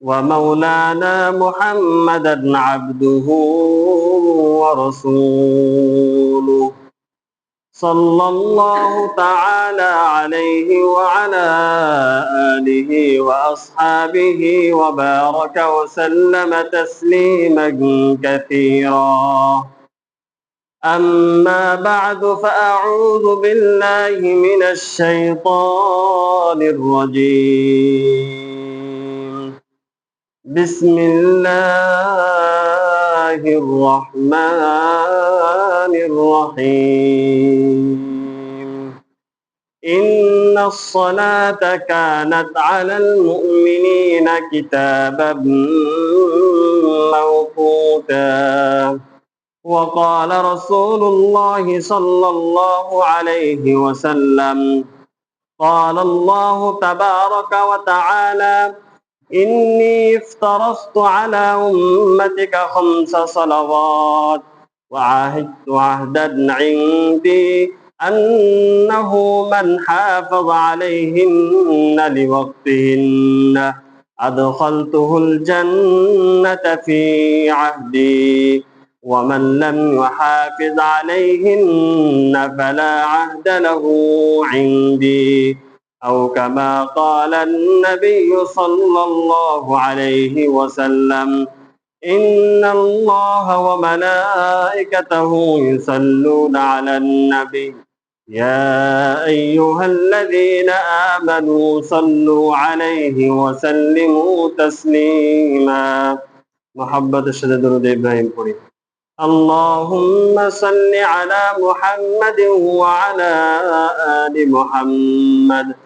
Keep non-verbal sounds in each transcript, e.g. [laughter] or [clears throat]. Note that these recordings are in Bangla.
ومولانا محمدا عبده ورسوله. صلى الله تعالى عليه وعلى آله وأصحابه وبارك وسلم تسليما كثيرا. أما بعد فأعوذ بالله من الشيطان الرجيم. بسم الله الرحمن الرحيم. إن الصلاة كانت على المؤمنين كتابا موقوتا. وقال رسول الله صلى الله عليه وسلم قال الله تبارك وتعالى إني افترضت على أمتك خمس صلوات وعهدت عهدا عندي أنه من حافظ عليهن لوقتهن أدخلته الجنة في عهدي ومن لم يحافظ عليهن فلا عهد له عندي أو كما قال النبي صلى الله عليه وسلم إن الله وملائكته يصلون على النبي. يا أيها الذين آمنوا صلوا عليه وسلموا تسليما. محبة الشدد إبراهيم قريب اللهم صل على محمد وعلى آل محمد.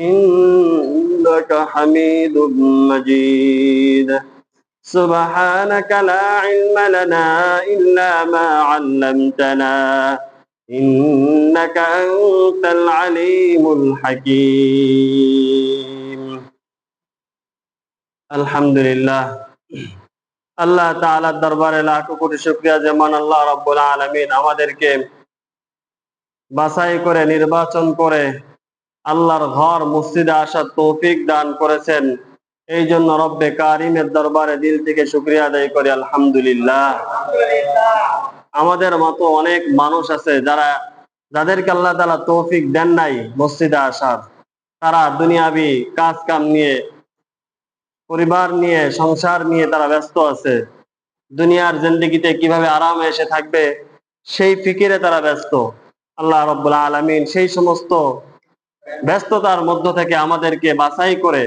إنك حميد مجيد سبحانك لا علم لنا إلا ما علمتنا إنك أنت العليم الحكيم الحمد لله আল্লাহ তাআলার দরবারে লাখো কোটি শুকরিয়া যেমন আল্লাহ রাব্বুল আলামিন আমাদেরকে বাছাই করে নির্বাচন করে আল্লাহর ঘর মসজিদে আসার তৌফিক দান করেছেন। এই জন্য রব্বে কারিমের দরবারে দিল থেকে শুক্রিয়া আদায় করি, আলহামদুলিল্লাহ। আমাদের মতো অনেক মানুষ আছে যারা, যাদেরকে আল্লাহ তালা তৌফিক দেন নাই মসজিদে আসার। তারা দুনিয়াবি কাজ কাম নিয়ে, পরিবার নিয়ে, সংসার নিয়ে তারা ব্যস্ত আছে। দুনিয়ার জিন্দগিতে কীভাবে আরামে এসে থাকবে, সেই ফিকিরে তারা ব্যস্ত। আল্লাহ রব্বুল আলমিন সেই সমস্ত ব্যস্ততার মধ্য থেকে আমাদেরকে বাছাই করে,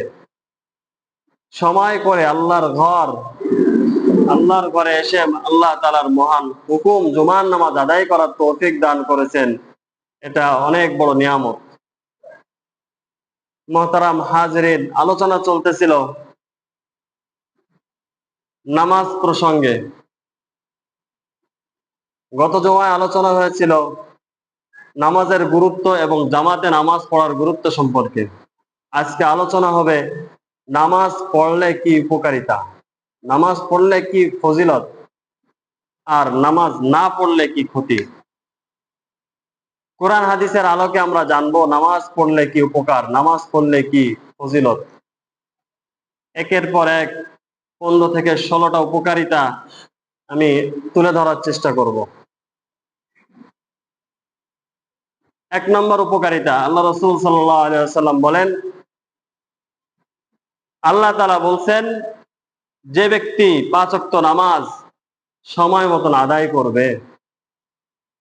সময় করে আল্লাহর ঘর, আল্লাহর ঘরে এসে আল্লাহ তালার মহান হুকুম জুমান নামাজ আদায় করার তৌফিক দান করেছেন। এটা অনেক বড় নিয়ামত। মহতারাম হাজরিন, আলোচনা চলতেছিল নামাজ প্রসঙ্গে। গত জমায় আলোচনা হয়েছিল নামাজের গুরুত্ব এবং জামাতে নামাজ পড়ার গুরুত্ব সম্পর্কে। আজকে আলোচনা হবে, নামাজ পড়লে কি উপকারিতা? নামাজ পড়লে কি ফজিলত? আর নামাজ না পড়লে কি ক্ষতি? কোরআন হাদিসের আলোকে আমরা জানব, নামাজ পড়লে কি উপকার? নামাজ পড়লে কি ফজিলত? একের পর এক পনেরো থেকে ষোলোটা উপকারিতা আমি তুলে ধরার চেষ্টা করব। এক নম্বর উপকারিতা। আল্লাহ রসুল সাল্লাম বলেন, আল্লাহ তালা বলছেন, যে ব্যক্তি পাঁচ ওয়াক্ত নামাজ সময় মতন আদায় করবে,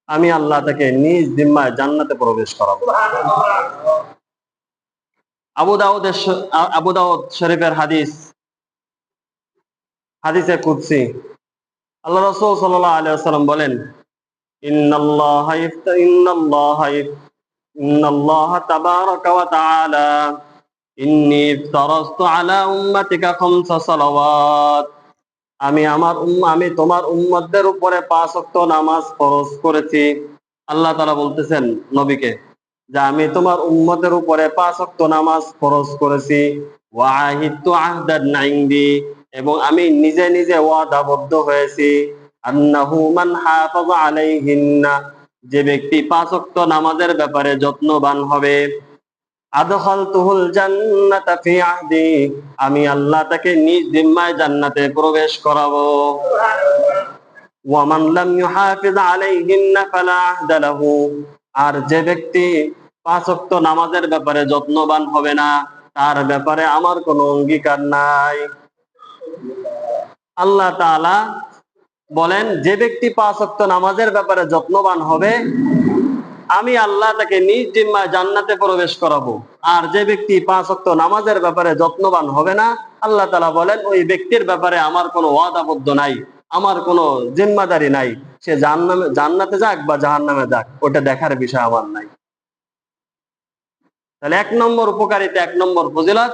আমি আল্লাহ তাকে নিজ জিম্মায় জান্নাতে প্রবেশ করাবো। আবু দাউদের আবু দাউদ শরীফের হাদিস হাদিসে কুদ্সি। আল্লাহ রসুল সাল্লাহ আলিয়া সাল্লাম বলেন ইন্নাল্লাহ ইফতা- ইন্নাল্লাহ ইফ- ইন্নাল্লাহ তাবারাকা ওয়া তাআলা। ইন্নী ইফতারাস্তু আলা উম্মাতিকা খামসা সালাওয়াত। আমি আমার উম্মা আমি তোমার উম্মতদের উপরে পাঁচ ওয়াক্ত নামাজ ফরজ করেছি। আল্লাহ তাআলা বলতেছেন, নবীকে, যে আমি তোমার উম্মতের উপরে পাঁচ ওয়াক্ত নামাজ ফরজ করেছি। ওয়াহিদতু আহদান ইনদি এবং আমি নিজে নিজে ওয়াদাবদ্ধ হয়েছি। যে ব্যক্তি পাঁচ ওয়াক্ত নামাজের ব্যাপারে যত্নবান হবে। আমি আল্লাহ তাকে নিজ জিম্মায় জান্নাতে প্রবেশ করাবো। আর যে ব্যক্তি পাঁচ ওয়াক্ত নামাজের ব্যাপারে যত্নবান হবে না, তার ব্যাপারে আমার কোনো অঙ্গীকার নাই। আল্লাহ বলেন, যে ব্যক্তি পাঁচ ওয়াক্ত নামাজের ব্যাপারে যত্নবান হবে, আমি আল্লাহ তাকে নিজ জিম্মায় জান্নাতে প্রবেশ করাবো। আর যে ব্যক্তি পাঁচ ওয়াক্ত নামাজের ব্যাপারে যত্নবান হবে না, আল্লাহ তাআলা বলেন, ওই ব্যক্তির ব্যাপারে আমার কোনো ওয়াদাবদ্ধ নাই, আমার কোনো জিম্মাদারি নাই। সে জান্নামে জান্নাতে যাক বা জাহান্নামে যাক, ওটা দেখার বিষয় আমার নাই। তাহলে এক নম্বর উপকারিতা, এক নম্বর ফজিলত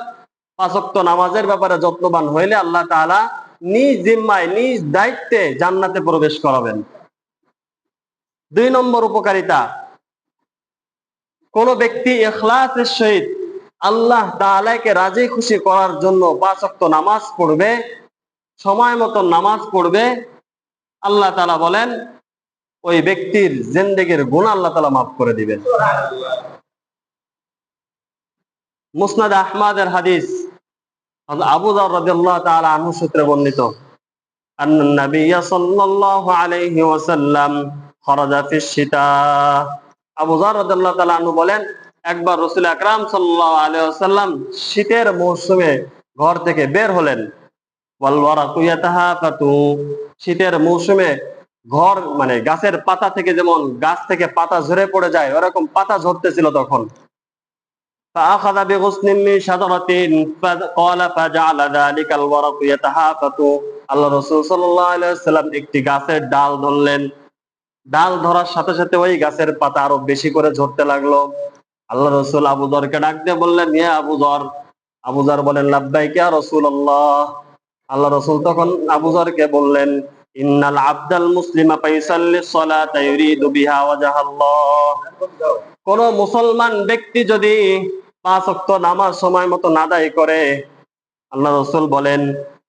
পাঁচক্ত নামাজের ব্যাপারে যত্নবান হইলে আল্লাহ তাআলা নিজ জিম্মায়, নিজ দায়িত্বে জান্নাতে প্রবেশ করাবেন। দুই নম্বর উপকারিতা, কোন ব্যক্তি এখলাসের সহিত আল্লাহ তাআলাকে রাজি খুশি করার জন্য পাঁচ ওয়াক্ত নামাজ পড়বে, সময় মতো নামাজ পড়বে, আল্লাহ তালা বলেন, ওই ব্যক্তির জিন্দেগির গুণ আল্লাহ তালা মাফ করে দিবেন। মুসনাদ আহমাদের হাদিস সূত্রে বর্ণিত বলেন, একবার রাসূল আকরাম সাল্লাল্লাহু শীতের মৌসুমে ঘর থেকে বের হলেন। শীতের মৌসুমে ঘর মানে গাছের পাতা থেকে যেমন গাছ থেকে পাতা ঝরে পড়ে যায়, ওরকম পাতা ঝরতেছিল তখন। فأخذ بغصن من شجرة فقال فجعل ذلك الورق يتهافت আল্লাহ রসুল সাল্লাম একটি গাছের ডাল ধরলেন ডাল ধরার সাথে সাথে ওই গাছের পাতা আরো বেশি করে ঝরতে লাগলো আল্লাহ রসুল আবু দরকে ডাক দিয়ে বললেন ইয়ে আবু দর আবু দর বলেন লাব্বাইকা রসুল আল্লাহ আল্লাহ রসুল তখন আবু দরকে বললেন ইন্নাল আবদাল মুসলিমা পাইসাল্লি সালাতা ইউরিদু বিহা ওয়াজহাল্লাহ কোন মুসলমান ব্যক্তি যদি পাঁচ অক্ত নামাজ সময় মতো নাদাই করে, আল্লাহ রসুল বলেন,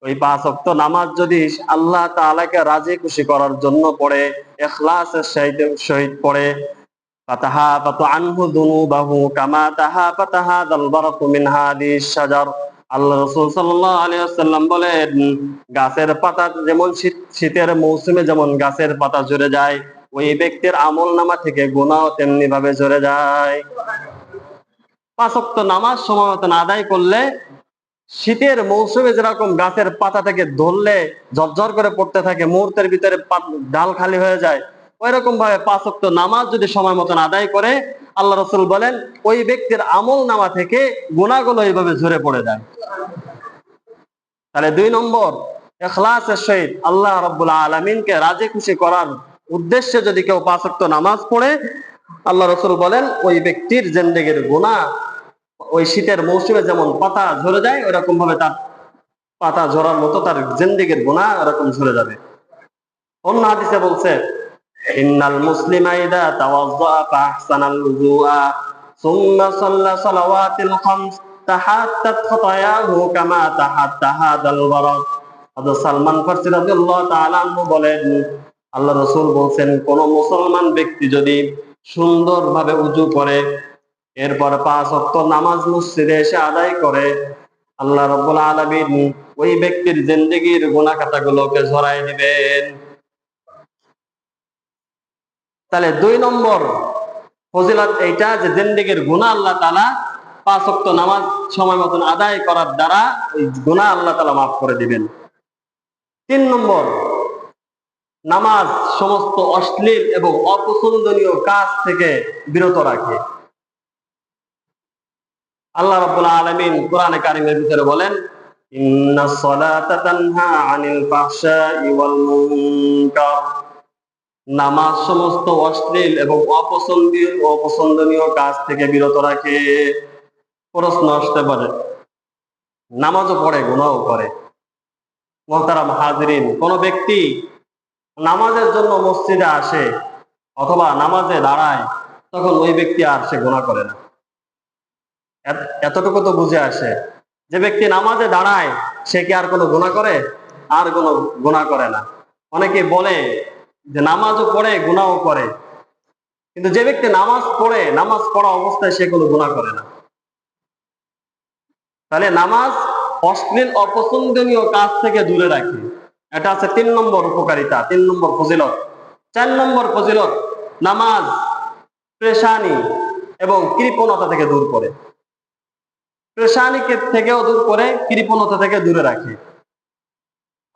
ওই পাঁচ অক্ত নামাজ যদি আল্লাহ তাআলাকে রাজি খুশি করার জন্য পড়ে এখলাসের সহিত সহিত পড়ে, ফাতাহা ফাতু আনহু দুনুবাহু কামা তাহা ফাতাহা দাল বারাকু মিন হাদিস শাজার। আল্লাহ রসুল সাল্লাল্লাহু আলাইহি ওয়াসাল্লাম বলেন, গাছের পাতা যেমন শীত, শীতের মৌসুমে যেমন গাছের পাতা ঝরে যায় ওই ব্যক্তির আমল নামা থেকে গুনাহ তেমনি ভাবে ঝরে যায়। পাঁচ নামাজ সময় মতন আদায় করলে শীতের মৌসুমে যেরকম গাছের পাতা থেকে ধরলে ঝরঝর করে পড়তে থাকে, মুহূর্তের ভিতরে ডাল খালি হয়ে যায় ওই রকম ভাবে পাঁচ ওয়াক্ত নামাজ যদি সময় মতন আদায় করে, আল্লাহ রসুল বলেন, ওই ব্যক্তির আমল নামা থেকে গুণাগুলো এইভাবে ঝরে পড়ে যায়। তাহলে দুই নম্বর এখলাসের সহিত আল্লাহ রব্বুল আলমিনকে রাজি খুশি করার উদ্দেশ্যে যদি কেউ পাঁচ ওয়াক্ত নামাজ পড়ে, আল্লাহ রসুল বলেন, ওই ব্যক্তির জেন্দেগের গুণা ওই শীতের মৌসুমে যেমন পাতা ঝরে যায় ওরকম ভাবে তার পাতা ঝরার মতো তার জিন্দিগির গুণা ওরকম ঝরে যাবে। অন্য হাদিসে বলছে, ইন্নাল মুসলিমা ইদা তাওয়াজ্জা ফাহসানাল উযুআ সুম্মা সাল্লা সালাওয়াতিল খামস, তাহাত্তাত খতায়াহু কামা তাহাত্তাহাদাল বারাক হযরত সালমান ফারসি রাদিয়াল্লাহু তাআলা বলেন আল্লাহ রাসূল বলছেন, কোন মুসলমান ব্যক্তি যদি সুন্দরভাবে উজু করে, এরপর পাঁচ অক্ত নামাজ মসজিদে এসে আদায় করে, আল্লাহ রব্বুল আলমিন ওই ব্যক্তির জিন্দগির গুণা খাতাগুলোকে ঝরাই দিবেন। তাহলে দুই নম্বর ফজিলত এইটা যে জিন্দগির গুণা আল্লাহ তালা পাঁচ অক্ত নামাজ সময় মতন আদায় করার দ্বারা ওই গুণা আল্লাহ তালা মাফ করে দিবেন। তিন নম্বর নামাজ সমস্ত অশ্লীল এবং অপছন্দনীয় কাজ থেকে বিরত রাখে। আল্লাহ রাব্বুল আলামিন কোরআনে কারিমের ভিতরে বলেন, ইন্না তানহা আনিল ফাহশাই ওয়াল মুনকার। নামাজ সমস্ত অশ্লীল এবং অপছন্দনীয় কাজ থেকে বিরত রাখে। প্রশ্ন আসতে পারে, নামাজও পড়ে, গুনাহও করে। হাজরিন, কোন ব্যক্তি নামাজের জন্য মসজিদে আসে অথবা নামাজে দাঁড়ায়, তখন ওই ব্যক্তি আর সে গুণা করে না। এতটুকু তো বুঝে আসে। যে ব্যক্তি নামাজে দাঁড়ায়, সে কি আর কোনো গুণা করে? আর কোনো গুণা করে না। অনেকে বলে যে নামাজও পড়ে গুণাও করে। কিন্তু যে ব্যক্তি নামাজ পড়ে, নামাজ পড়া অবস্থায় সে কোনো গুণা করে না। তাহলে নামাজ অশ্লীল, অপছন্দনীয় কাজ থেকে দূরে রাখে। এটা আছে তিন নম্বর উপকারিতা, তিন নম্বর ফজিলত। চার নম্বর ফজিলত, নামাজ, পেশানি এবং কৃপণতা থেকে দূর করে। পেশানিকে থেকেও দূর করে, কৃপণতা থেকে দূরে রাখে।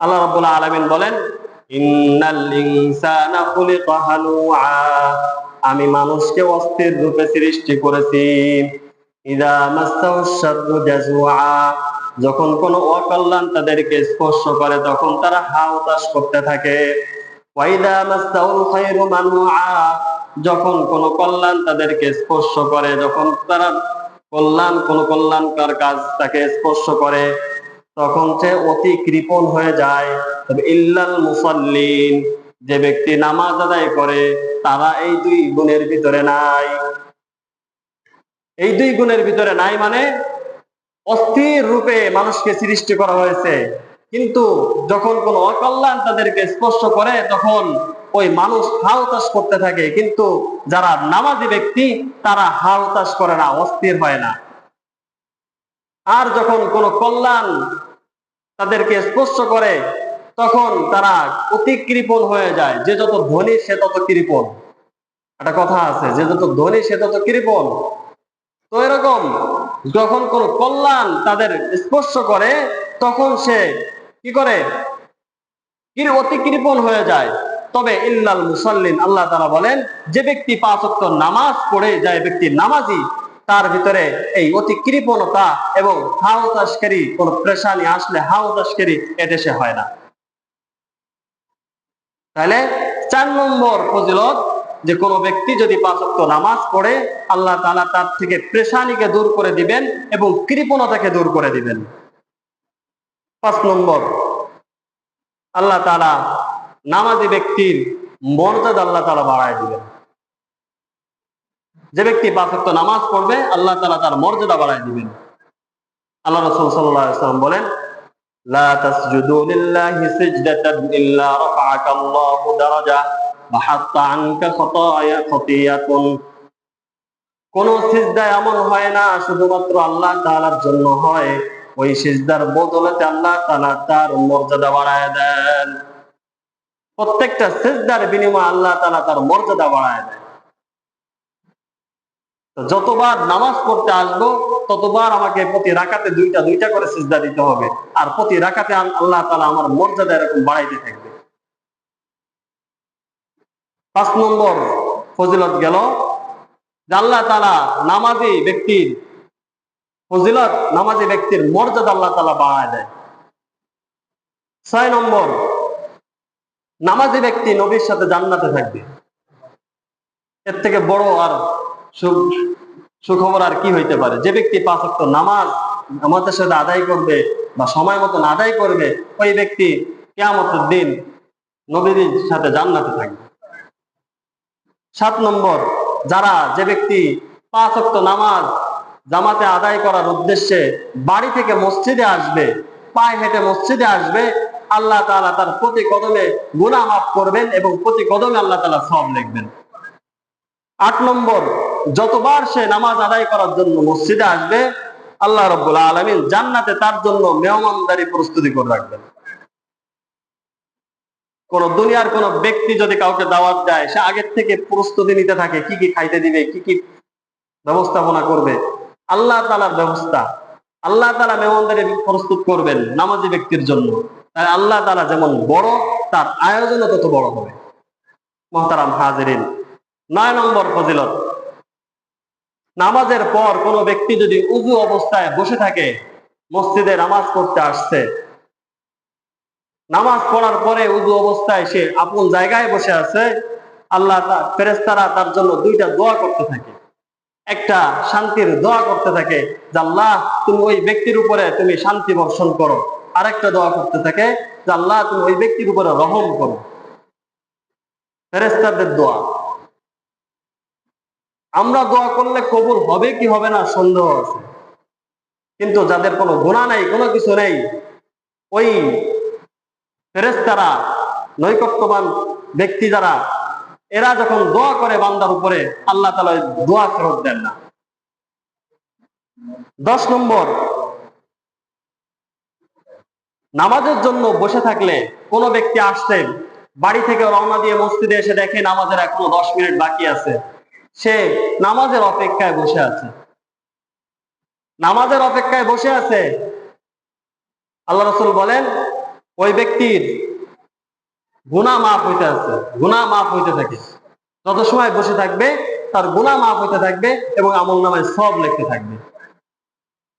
আল্লাহ রাব্বুল আলামিন বলেন আমি মানুষকে অস্থির রূপে সৃষ্টি করেছি। ইদা যখন কোনো অকল্যাণ তাদেরকে স্পর্শ করে, তখন তারা হাওতাস করতে থাকে। যখন কোনো কল্যাণ তাদেরকে স্পর্শ করে, যখন তারা কল্যাণ, কোন কল্যাণকার কাজ তাকে স্পর্শ করে, তখন সে অতি কৃপণ হয়ে যায়। তবে ইল্লাল মুসাল্লিন, যে ব্যক্তি নামাজ আদায় করে, তারা এই দুই গুণের ভিতরে নাই। এই দুই গুণের ভিতরে নাই মানে অস্থির রূপে মানুষকে সৃষ্টি করা হয়েছে। কিন্তু যখন কোন অকল্যাণ তাদেরকে স্পর্শ করে, তখন ওই মানুষ হাওতাস করতে থাকে। কিন্তু যারা নামাজি ব্যক্তি, তারা হাওতাস করে না, অস্থির হয় না। আর যখন কোন কল্যাণ তাদেরকে স্পর্শ করে, তখন তারা অতি কৃপণ হয়ে যায়। যে যত ধনী, সে তত কৃপণ। একটা কথা আছে, যে যত ধনী, সে তত কৃপণ। তো এরকম যখন কোন কল্যাণ তাদের স্পর্শ করে, তখন সে কি করে? অতি কৃপণ হয়ে যায়। তবে ইল্লাল মুসাল্লিন, আল্লাহ তারা বলেন, যে ব্যক্তি পাঁচ ওয়াক্ত নামাজ পড়ে যায়, ব্যক্তি নামাজি, তার ভিতরে এই অতি কৃপণতা এবং হাওতাসকারী কোন প্রেশানি আসলে হাওতাসকারী এটা সে হয় না। তাহলে চার নম্বর ফজিলত যে কোনো ব্যক্তি যদি পাঁচ ওয়াক্ত নামাজ পড়ে আল্লাহ তাআলা তার থেকে প্রেশানিকে দূর করে দিবেন এবং কৃপণতাকে দূর করে দিবেন পাঁচ নম্বর আল্লাহ তাআলা নামাজি ব্যক্তির মর্যাদা আল্লাহ তাআলা বাড়ায় দিবেন যে ব্যক্তি পাঁচ ওয়াক্ত নামাজ পড়বে আল্লাহ তাআলা তার মর্যাদা বাড়ায় দিবেন আল্লাহ রাসূল সাল্লাল্লাহু আলাইহি ওয়াসাল্লাম বলেন لا تسجدوا لله سجدة إلا رفعك الله درجة কোন সিজদা এমন হয় না, শুধুমাত্র আল্লাহ তালার জন্য হয়। ওই সিজদার বদলেতে আল্লাহ তালা তার মর্যাদা বাড়ায় দেন। প্রত্যেকটা সিজদার বিনিময়ে আল্লাহ তালা তার মর্যাদা বাড়ায় দেন। যতবার নামাজ পড়তে আসব, ততবার আমাকে প্রতি রাখাতে দুইটা দুইটা করে সিজদা দিতে হবে। আর প্রতি রাখাতে আল্লাহ তালা আমার মর্যাদা এরকম বাড়াইতে থাকবে। পাঁচ নম্বর ফজিলত গেল। আল্লাহ তাআলা নামাজি ব্যক্তির ফজিলত, নামাজি ব্যক্তির মর্যাদা আল্লাহ তালা বাড়ায় দেয়। ছয় নম্বর, নামাজি ব্যক্তি নবীর সাথে জান্নাতে থাকবে। এর থেকে বড় আর সুখ, সুখবর আর কি হইতে পারে? যে ব্যক্তি পাঁচ ওয়াক্ত নামাজ আমাদের সাথে আদায় করবে বা সময় মতন আদায় করবে, ওই ব্যক্তি কেয়ামতের দিন নবীদের সাথে জান্নাতে থাকবে। সাত নম্বর, যারা যে ব্যক্তি পাঁচ নামাজ জামাতে আদায় করার উদ্দেশ্যে বাড়ি থেকে মসজিদে আসবে, পায়ে হেঁটে মসজিদে আসবে, আল্লাহ তালা তার প্রতি কদমে গুনাহ মাফ করবেন এবং প্রতি কদমে আল্লাহ তালা সব লিখবেন। আট নম্বর, যতবার সে নামাজ আদায় করার জন্য মসজিদে আসবে, আল্লাহ রব্বুল আলমিন জান্নাতে তার জন্য মেহমানদারি প্রস্তুতি করে রাখবেন। কোন দুনিয়ার কোন ব্যক্তি যদি কাউকে দাওয়াত দেয়, সে আগের থেকে প্রস্তুতি নিতে থাকে, কি কি খাইতে দিবে, কি কি ব্যবস্থাপনা করবে। আল্লাহ তালার ব্যবস্থা। আল্লাহ তালা মেহমানদারি প্রস্তুত করবেন নামাজি ব্যক্তির জন্য। তাই আল্লাহ তালা যেমন বড়, তার আয়োজনও তত বড় হবে। মহতারাম হাজরিন। নয় নম্বর ফজিলত। নামাজের পর কোনো ব্যক্তি যদি উজু অবস্থায় বসে থাকে, মসজিদে নামাজ পড়তে আসছে নামাজ পড়ার পরে উজু অবস্থায় সে আপন জায়গায় বসে আছে, আল্লাহ ফেরেস্তারা তার জন্য দুইটা দোয়া করতে থাকে। একটা শান্তির দোয়া করতে থাকে, যে আল্লাহ, তুমি ওই ব্যক্তির উপরে তুমি শান্তি বর্ষণ করো। আরেকটা দোয়া করতে থাকে, যে আল্লাহ, তুমি ওই ব্যক্তির উপরে রহম করো। ফেরেস্তাদের দোয়া। আমরা দোয়া করলে কবুল হবে কি হবে না সন্দেহ আছে। কিন্তু যাদের কোনো গুণা নেই, কোনো কিছু নেই, ওই ফেরেস্তারা নৈকট্যবান ব্যক্তি যারা, এরা যখন দোয়া করে বান্দার উপরে, আল্লাহ তালা দোয়া ফেরত দেন না। দশ নম্বর, নামাজের জন্য বসে থাকলে কোনো ব্যক্তি আসছে, বাড়ি থেকে রওনা দিয়ে মসজিদে এসে দেখে নামাজের এখনও দশ মিনিট বাকি আছে। সে নামাজের অপেক্ষায় বসে আছে। নামাজের অপেক্ষায় বসে আছে। আল্লাহ রসুল বলেন ওই ব্যক্তির গুণা মাফ হইতে আছে, গুণা মাফ হইতে থাকে। যত সময় বসে থাকবে, তার গুণা মাফ হইতে থাকবে এবং আমল নামায় সব লিখতে থাকবে।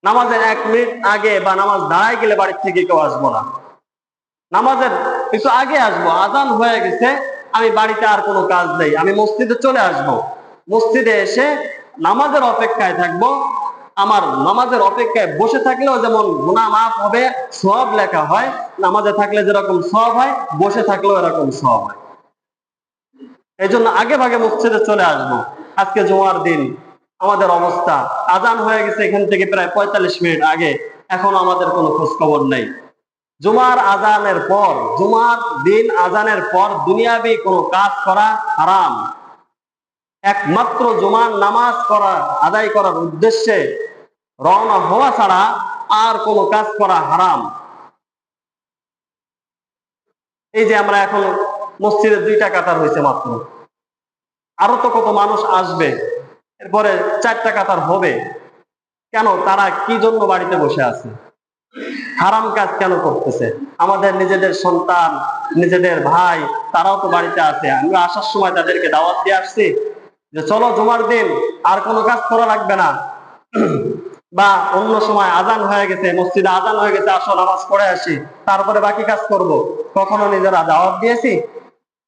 নামাজের এক মিনিট আগে বা নামাজ দাঁড়ায় গেলে বাড়ির থেকে কেউ আসব না। নামাজের একটু আগে আসব, আজান হয়ে গেছে, আমি বাড়িতে আর কোনো কাজ নেই, আমি মসজিদে চলে আসব। মসজিদে এসে নামাজের অপেক্ষায় থাকব আমার নামাজের অপেক্ষায় বসে থাকলেও যেমন গুণা মাফ হবে সব লেখা হয়। নামাজে থাকলে যেরকম সব হয়, বসে থাকলেও এরকম সব হয়। এই জন্য আগে ভাগে মসজিদে চলে আসব। আজকে জোয়ার দিন, আমাদের অবস্থা। আজান হয়ে গেছে এখান থেকে প্রায় পঁয়তাল্লিশ মিনিট আগে। এখন আমাদের কোনো খোঁজ খবর নেই। জুমার আজানের পর, জুমার দিন আজানের পর দুনিয়াবি কোনো কাজ করা হারাম। একমাত্র জুমার নামাজ করা, আদায় করার উদ্দেশ্যে রওনা হওয়া ছাড়া আর কোনো কাজ করা হারাম। এই যে আমরা এখন মসজিদে দুইটা কাতার হয়েছে মাত্র। আরও তো কত মানুষ আসবে, এরপরে চারটা কাতার হবে। কেন? তারা কি জন্য বাড়িতে বসে আছে? হারাম কাজ কেন করতেছে? আমাদের নিজেদের সন্তান, নিজেদের ভাই, তারাও তো বাড়িতে আছে। আমরা আসার সময় তাদেরকে দাওয়াত দিয়ে আসছি যে, চলো জুমার দিন, আর কোনো কাজ করা লাগবে না। বা অন্য সময় আজান হয়ে গেছে, মসজিদে আজান হয়ে গেছে আসো নামাজ পড়ে আসি, তারপরে বাকি কাজ করব। কখনো নিজেরা দাওয়াত দিয়েছি?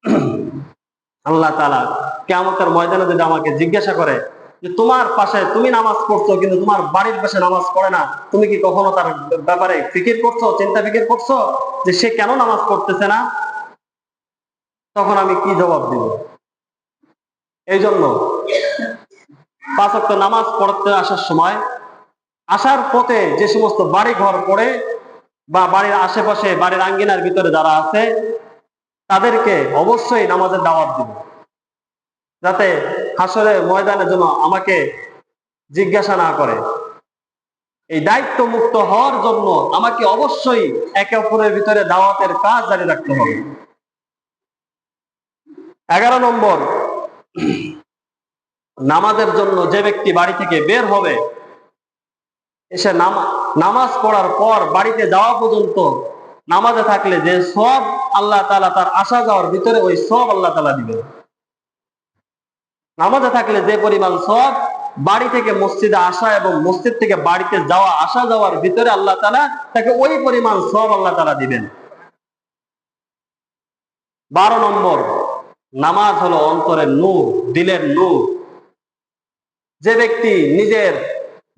[clears throat] আল্লাহ তালা কেমতের ময়দানে যদি আমাকে জিজ্ঞাসা করে যে তোমার পাশে তুমি নামাজ পড়ছো, কিন্তু তোমার বাড়ির পাশে নামাজ পড়ে না, তুমি কি কখনো তার ব্যাপারে ফিকির করছ, চিন্তা ফিকির করছ যে সে কেন নামাজ পড়তেছে না? তখন আমি কি জবাব দিব? এই জন্য পাঁচক্ত নামাজ পড়তে আসার সময় আসার পথে যে সমস্ত বাড়ি ঘর পড়ে বা বাড়ির আশেপাশে, বাড়ির আঙ্গিনার ভিতরে যারা আছে, তাদেরকে অবশ্যই নামাজের দাওয়াত দিব। যাতে হাসরে ময়দানের জন্য আমাকে জিজ্ঞাসা না করে। এই দায়িত্ব মুক্ত হওয়ার জন্য আমাকে অবশ্যই একে অপরের ভিতরে দাওয়াতের কাজ জারি রাখতে হবে। এগারো নম্বর, নামাজের জন্য যে ব্যক্তি বাড়ি থেকে বের হবে এসে নামাজ পড়ার পর বাড়িতে যাওয়া পর্যন্ত নামাজে থাকলে যে সব আল্লাহ তালা তার আসা যাওয়ার ভিতরে ওই সব আল্লাহ তালা দিবে। নামাজে থাকলে যে পরিমাণ সব বাড়ি থেকে মসজিদে আসা এবং মসজিদ থেকে বাড়িতে যাওয়া, আসা যাওয়ার ভিতরে আল্লাহ তালা তাকে ওই পরিমাণ সব আল্লাহ তালা দিবেন। বারো নম্বর, নামাজ হলো অন্তরের নূর, দিলের নূর। যে ব্যক্তি নিজের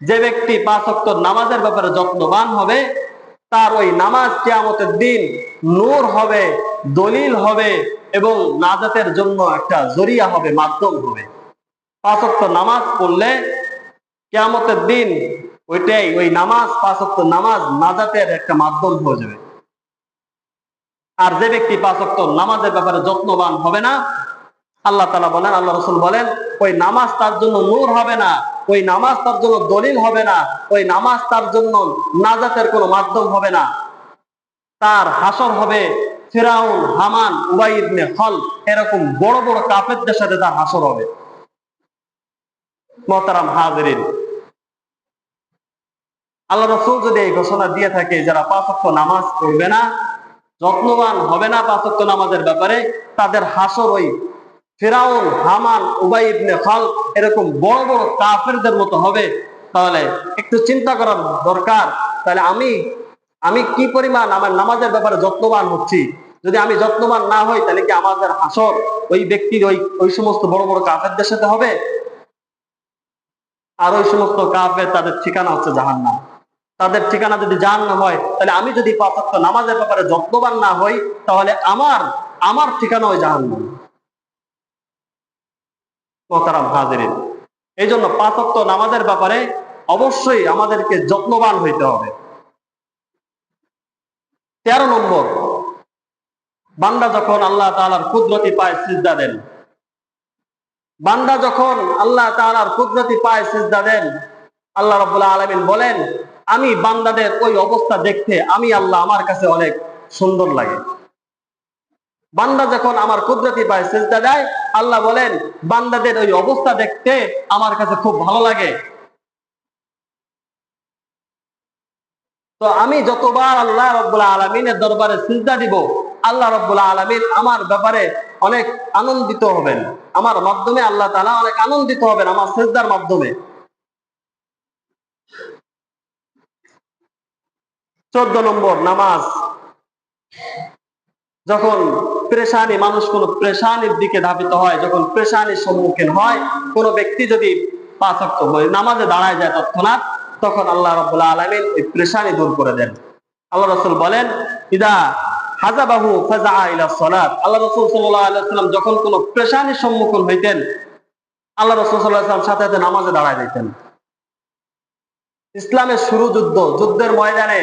যে ব্যক্তি পাঁচ অক্ট নামাজের ব্যাপারে যত্নবান হবে, তার ওই নামাজ কেয়ামতের দিন নূর হবে, দলিল হবে এবং নাজাতের জন্য একটা জরিয়া হবে, মাধ্যম হবে। পাঁচ অক্ট নামাজ পড়লে কেয়ামতের দিন ওইটাই, ওই নামাজ, পাঁচ অক্ট নামাজ নাজাতের একটা মাধ্যম হয়ে যাবে। আর যে ব্যক্তি পাঁচ অক্ট নামাজের ব্যাপারে যত্নবান হবে না আল্লাহ তালা বলেন, আল্লাহ রসুল বলেন, ওই নামাজ তার জন্য নূর হবে না, ওই নামাজ তার জন্য দলিল হবে না, ওই নামাজ তার জন্য নাজাতের কোনো মাধ্যম হবে না। তার হাসর হবে ফেরাউন, হামান উবাইবনে হল এরকম বড় বড় কাফেরদের সাথে তার হাসর হবে। মহতারাম হাজরিন। আল্লাহ রসুল যদি এই ঘোষণা দিয়ে থাকে, যারা পাঁচক্য নামাজ পড়বে না, যত্নবান হবে না পাঁচক্য নামাজের ব্যাপারে, তাদের হাসর ওই ফেরাউন, হামান, উবাই ইবনে খাল এরকম বড় বড় কাফেরদের মতো হবে। তাহলে একটু চিন্তা করার দরকার। তাহলে আমি আমি কি পরিমাণ আমার নামাজের ব্যাপারে যত্নবান হচ্ছি? যদি আমি যত্নবান না হই, তাহলে কি আমাদের হাসর ওই ব্যক্তির ওই ওই সমস্ত বড় বড় কাফেরদের সাথে হবে? আর ওই সমস্ত কাফের তাদের ঠিকানা হচ্ছে জাহান্নাম। তাদের ঠিকানা যদি জাহান্নাম হয়, তাহলে আমি যদি পাঁচক্ত নামাজের ব্যাপারে যত্নবান না হই, তাহলে আমার আমার ঠিকানা ওই এই জন্য পাঁচক্ত নামাজের ব্যাপারে অবশ্যই আমাদেরকে যত্নবান হইতে হবে। তেরো নম্বর, বান্দা যখন আল্লাহ তালার কুদরতি পায় দেন, বান্দা যখন আল্লাহ তালার কুদরতি পায় সিজদা দেন, আল্লাহ রবুল্লাহ আলমিন বলেন, আমি বান্দাদের ওই অবস্থা দেখতে, আমি আল্লাহ আমার কাছে অনেক সুন্দর লাগে। বান্দা যখন আমার কুদরতি পায় সেজদা দেয়, আল্লাহ বলেন, বান্দাদের ওই অবস্থা দেখতে আমার কাছে খুব ভালো লাগে। তো আমি যতবার আল্লাহ রব্বুল্লাহ আলমিনের দরবারে সিজদা দিব, আল্লাহ রব্বুল্লাহ আলমিন আমার ব্যাপারে অনেক আনন্দিত হবেন। আমার মাধ্যমে আল্লাহ তালা অনেক আনন্দিত হবেন আমার সেজদার মাধ্যমে। চোদ্দ নম্বর, নামাজ। যখন প্রেশানি মানুষ কোন প্রেশানির দিকে ধাবিত হয়, যখন প্রেশানির সম্মুখীন হয়, কোন ব্যক্তি যদি পাঁচক্ত নামাজে দাঁড়ায় যায় তৎক্ষণাৎ, তখন আল্লাহ রবুল্লাহ আলমিন এই প্রেশানি দূর করে দেন। আল্লাহ রসুল বলেন, ইদা হাজাবাহু ফাজা ইলা সলাত। আল্লাহ রসুল সাল্লাম যখন কোন প্রেশানির সম্মুখীন হইতেন, আল্লাহ রসুল সাল্লাহ সাথে সাথে নামাজে দাঁড়ায় দিতেন ইসলামের শুরু যুদ্ধ, যুদ্ধের ময়দানে,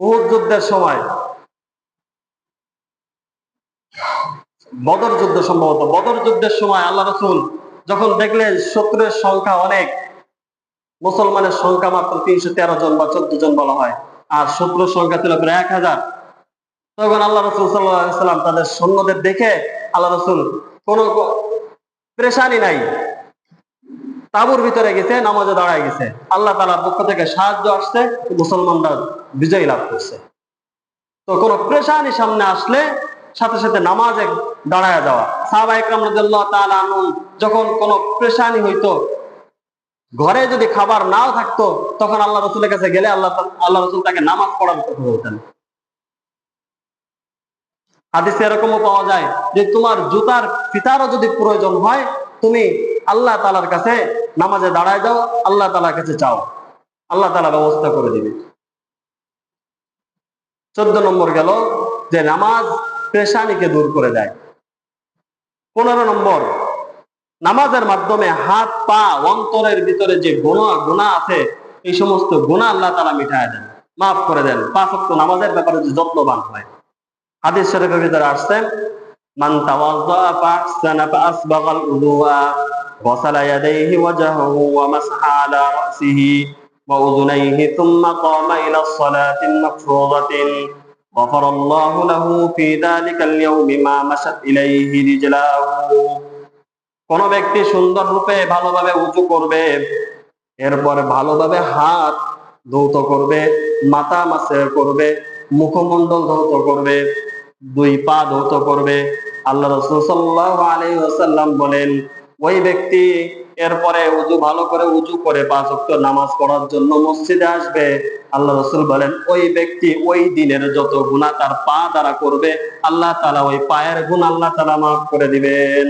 উহুদ যুদ্ধের সময় বদর যুদ্ধ সম্ভবত। বদর যুদ্ধের সময় আল্লাহ রসুল যখন দেখলেন শত্রুর সংখ্যা অনেক, মুসলমানের সংখ্যা মাত্র তিনশো তেরো জন বা চোদ্দ জন বলা হয়, আর শত্রুর সংখ্যা ছিল প্রায় এক হাজার। তখন আল্লাহ রসুল সাল্লাম তাদের সৈন্যদের দেখে আল্লাহ রসুল কোন প্রেশানি নাই, তাবুর ভিতরে গেছে, নামাজে দাঁড়ায় গেছে। আল্লাহ তালার পক্ষ থেকে সাহায্য আসছে মুসলমানরা বিজয় লাভ করছে। তো কোন প্রেশানি সামনে আসলে সাথে সাথে নামাজে দাঁড়ায় যাওয়া। সাহাবা ইকরাম যখন কোন প্রেশানি হইতো, ঘরে যদি খাবার নাও থাকতো, তখন আল্লাহ রসুলের কাছে গেলে আল্লাহ আল্লাহ রসুল তাকে নামাজ পড়ার কথা বলতেন। হাদিসে এরকমও পাওয়া যায় যে তোমার জুতার ফিতারও যদি প্রয়োজন হয়, তুমি আল্লাহ তালার কাছে নামাজে দাঁড়ায় যাও, আল্লাহ তালার কাছে চাও। আল্লাহ তালা ব্যবস্থা করে দিবে। চোদ্দ নম্বর গেল যে নামাজ পেশানিকে দূর করে দেয় পনেরো নম্বর নামাজের মাধ্যমে হাত পা অন্তরের ভিতরে যে গোনা গুণা আছে এই সমস্ত গুণা আল্লাহ তালা মিঠায় দেন মাফ করে দেন পাঁচ অক্ট নামাজের ব্যাপারে যে যত্নবান হয় হাদিস শরীফের ভিতরে আসছে মান তাওয়াজ্জা ফাহসানা ফাসবাগাল উযুয়া غسل يديه وجهه ومسح على رأسه وأذنيه ثم قام إلى الصلاة المفروضة غفر الله له في ذلك اليوم ما مشت إليه رجلاه কোন ব্যক্তি সুন্দর রূপে ভালোভাবে উঁচু করবে এরপর ভালোভাবে হাত ধৌত করবে মাথা মাসে করবে মুখমণ্ডল ধৌত করবে দুই পা ধৌত করবে আল্লাহ রসুল সাল্লাহ আলী ওসাল্লাম বলেন ওই ব্যক্তি এরপরে উজু, ভালো করে উজু করে পাঁচ ওয়াক্ত নামাজ পড়ার জন্য মসজিদে আসবে। আল্লাহ রসুল বলেন, ওই ব্যক্তি ওই দিনের যত গুণা তার পা দ্বারা করবে, আল্লাহ তালা ওই পায়ের গুণ আল্লাহ তালা মাফ করে দিবেন।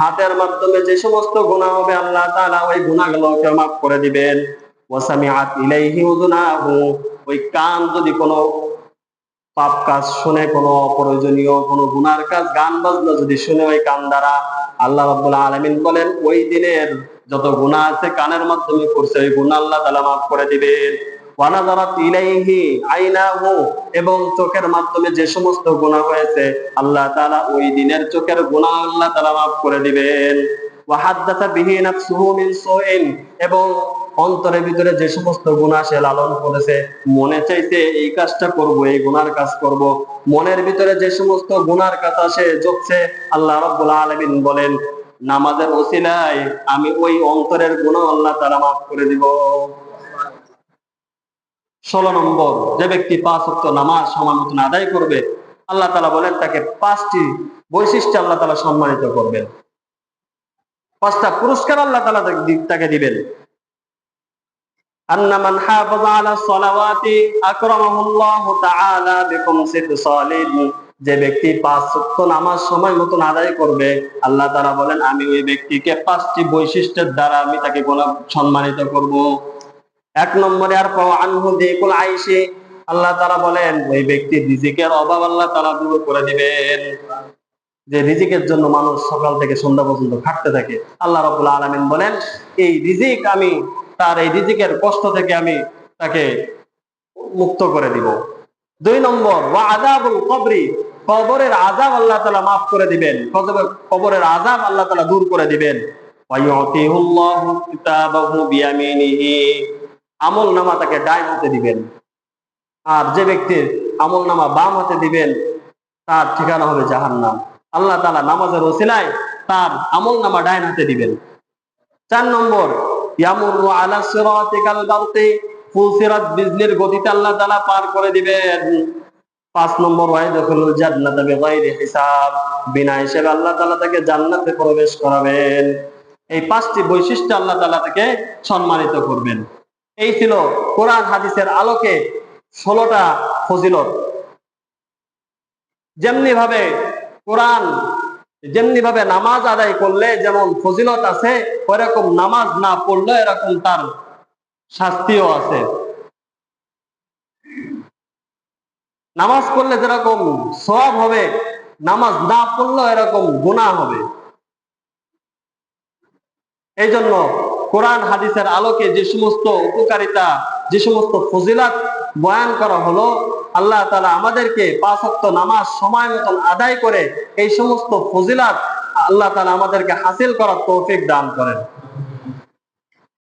হাতের মাধ্যমে যে সমস্ত গুনাহ হবে আল্লাহ তাআলা ওই গুনাহগুলোকে মাফ করে দিবেন। ওয়াসামিআত ইলাইহি উযুনাহু, ওই কান যদি কোনো পাপ কাজ শুনে কোনো অপ্রয়োজনীয় কোনো গুনার কাজ, গান বাজনা যদি শুনে ওই কান দ্বারা, আল্লাহ রাব্বুল আলামিন বলেন, ওই দিনের যত গুনাহ আছে কানের মাধ্যমে করছে, ওই গুনাহ আল্লাহ তাআলা মাফ করে দিবেন। ওয়ানাজারাত ইলাইহি আইনাহু, এবং চোখের মাধ্যমে যে সমস্ত গুনাহ হয়েছে, আল্লাহ তাআলা ওই দিনের চোখের গুনাহ আল্লাহ তাআলা মাফ করে দিবেন। ওয়াহাদ্দাসা বিহি নাফসুহু মিন সুইন, এবং অন্তরের ভিতরে যে সমস্ত গুনাহ সে লালন করেছে, মনে চাইছে এই কাজটা করব, এই গুনার কাজ করব। মনের ভিতরে যে সমস্ত গুনার কথা সে যোগছে আল্লাহ রাব্বুল আলামিন বলেন, নামাজের ওসিলায় আমি ওই অন্তরের গুনাহ আল্লাহ তাআলা মাফ করে দিব। ষোলো নম্বর, যে ব্যক্তি পাঁচ অক্ট নামাজ সমান মতন আদায় করবে, আল্লাহ তালা বলেন তাকে পাঁচটি বৈশিষ্ট্য আল্লাহ তালা সম্মানিত করবেন। পাঁচটা পুরস্কার আল্লাহ তালা তাকে দিবেন। أن من حافظ على الصلوات أكرمه الله تعالى بخمس خصال যে ব্যক্তি পাঁচ ওয়াক্ত নামাজ সময় মতন আদায় করবে আল্লাহ তারা বলেন আমি ওই ব্যক্তিকে পাঁচটি বৈশিষ্ট্যের দ্বারা আমি তাকে কোন সম্মানিত করব এক নম্বরে আর পাওয়া আনহু দেখুল আইসে আল্লাহ তারা বলেন ওই ব্যক্তির রিজিকের অভাব আল্লাহ তারা দূর করে দিবেন যে রিজিকের জন্য মানুষ সকাল থেকে সন্ধ্যা পর্যন্ত খাটতে থাকে আল্লাহ রাবুল আলমিন বলেন এই রিজিক আমি তার এই রিজিকের কষ্ট থেকে আমি তাকে মুক্ত করে দিব। দুই নম্বর, ওয়া আজাবুল কবরি, কবরের আজাব আল্লাহ তালা মাফ করে দিবেন। কবর- কবরের আজাব আল্লাহ তালা দূর করে দিবেন। ওয়ায়ুতিহুল্লাহু কিতাবাহু বিয়ামিনিহি, আমল নামা তাকে ডাইন হাতে দিবেন। আর যে ব্যক্তির আমল নামা বাম হাতে দিবেন, তার ঠিকানা হবে জাহান্নাম। আল্লাহ তালা নামাজের ওসিলায় তার আমল নামা ডাইন হাতে দিবেন। চার নম্বর ইয়ামুরু আলা সিরাতিকাল গতিতে আল্লাহ তাআলা পার করে দিবেন। পাঁচ নম্বর ওয়াইদুল জান্নাতা হিসাব। বিনা হিসেবে আল্লাহ তাআলা তাকে জান্নাতে প্রবেশ করাবেন। এই পাঁচটি বৈশিষ্ট্য আল্লাহ তাআলা তাকে সম্মানিত করবেন। এই ছিল কোরআন হাদিসের আলোকে ষোলোটা ফজিলত। যেমনি ভাবে কোরআন যেমনি ভাবে নামাজ আদায় করলে যেমন ফজিলত আছে, ওইরকম নামাজ না পড়লে এরকম তার শাস্তিও আছে। নামাজ পড়লে যেরকম সব হবে, নামাজ না পড়লেও এরকম গুনাহ হবে। এই জন্য কোরআন হাদিসের আলোকে যে সমস্ত উপকারিতা, যে সমস্ত ফজিলাত বয়ান করা হলো, আল্লাহ তালা আমাদেরকে পাঁচ ওয়াক্ত নামাজ সময় মতন আদায় করে এই সমস্ত ফজিলাত আল্লাহ তালা আমাদেরকে হাসিল করার তৌফিক দান করেন।